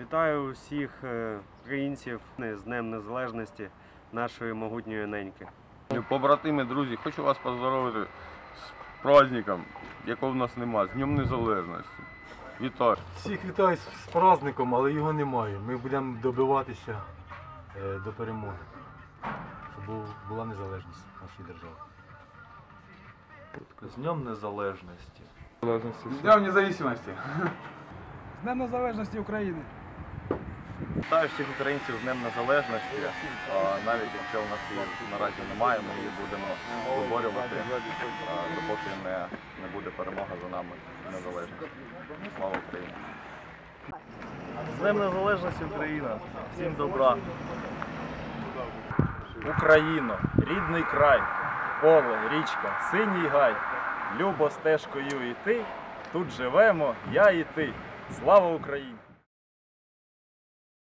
Вітаю усіх е, українців з Днем Незалежності нашої могутньої неньки. Побратими, друзі, хочу вас поздоровити з праздником, якого в нас нема, з Днем Незалежності. Вітаю! Всіх вітаю з праздником, але його немає. Ми будемо добиватися е, до перемоги, щоб була незалежність нашої держави. З Днем Незалежності. Днем Незалежності! З Днем Незалежності України! Вітаю всіх українців з Днем Незалежності. Навіть якщо у нас її наразі немає, ми її будемо виборювати, допоки не, не буде перемога за нами незалежності. Слава Україні! З Днем Незалежності Україна! Всім добра! Україно, рідний край, поле, річка, синій гай. Любо стежкою іти. Тут живемо, я і ти. Слава Україні!